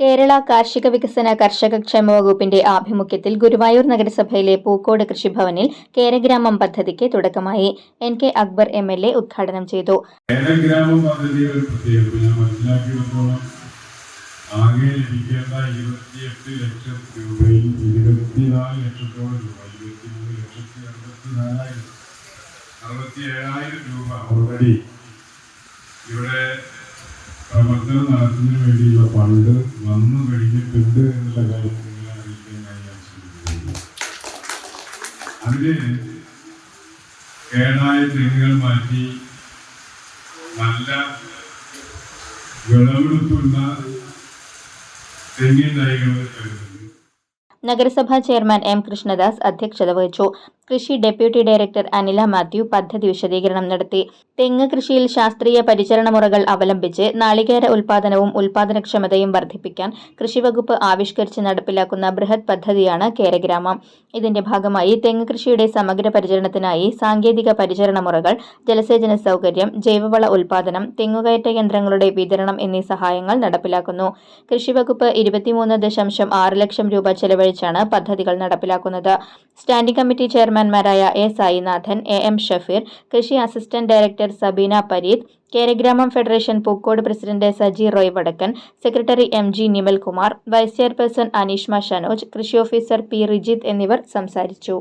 കേരള കാർഷിക വികസന കർഷക ക്ഷേമ വകുപ്പിന്റെ ആഭിമുഖ്യത്തിൽ ഗുരുവായൂർ നഗരസഭയിലെ പൂക്കോട് കൃഷിഭവനിൽ കേരഗ്രാമം പദ്ധതിക്ക് തുടക്കമായി. N K Akbar M L A ഉദ്ഘാടനം ചെയ്തു. ആകെ ലക്ഷം രൂപ ഓൾറെഡി ഇവിടെ പ്രവർത്തനം നടത്തുന്നതിന് വേണ്ടിയുള്ള ഫണ്ട് വന്നു കഴിഞ്ഞിട്ടുണ്ട് എന്നുള്ള കാര്യം നിങ്ങളെ അറിയിക്കാനായി ഞാൻ ശ്രമിക്കുന്നു. അതിന് കേടായ തെങ്ങുകൾ മാറ്റി നല്ല വിളവെടുപ്പുള്ള തെങ്ങിൻ തൈകൾ നഗരസഭാ ചെയർമാൻ എം കൃഷ്ണദാസ് അധ്യക്ഷത വഹിച്ചു. കൃഷി ഡെപ്യൂട്ടി ഡയറക്ടർ അനില മാത്യു പദ്ധതി വിശദീകരണം നടത്തി. തെങ്ങ് കൃഷിയിൽ ശാസ്ത്രീയ പരിചരണ മുറകൾ അവലംബിച്ച് നാളികേര ഉൽപാദനവും ഉൽപാദനക്ഷമതയും വർദ്ധിപ്പിക്കാൻ കൃഷിവകുപ്പ് ആവിഷ്കരിച്ച് നടപ്പിലാക്കുന്ന ബൃഹത് പദ്ധതിയാണ് കേരഗ്രാമം. ഇതിന്റെ ഭാഗമായി തെങ്ങ് കൃഷിയുടെ സമഗ്ര പരിചരണത്തിനായി സാങ്കേതിക പരിചരണ മുറകൾ ജലസേചന സൗകര്യം ജൈവവള ഉൽപാദനം തെങ്ങുകയറ്റ യന്ത്രങ്ങളുടെ വിതരണം എന്നീ സഹായങ്ങൾ നടപ്പിലാക്കുന്നു. കൃഷിവകുപ്പ് ഇരുപത്തിമൂന്ന് ദശാംശം ആറ് ലക്ഷം രൂപ ചെലവഴിച്ചാണ് പദ്ധതികൾ നടപ്പിലാക്കുന്നത്. Standing committee ചെയർമാൻമാരായ A Sainathan A M Shafeer കൃഷി assistant director Sabeena Pareed Keragramam federation Pookode president Saji Roy Vadakkan secretary M G Nimalkumar vice chairperson Aneeshma Shanoj കൃഷി ഓഫീസർ പി റിജിത്ത് എന്നിവർ സംസാരിച്ചു.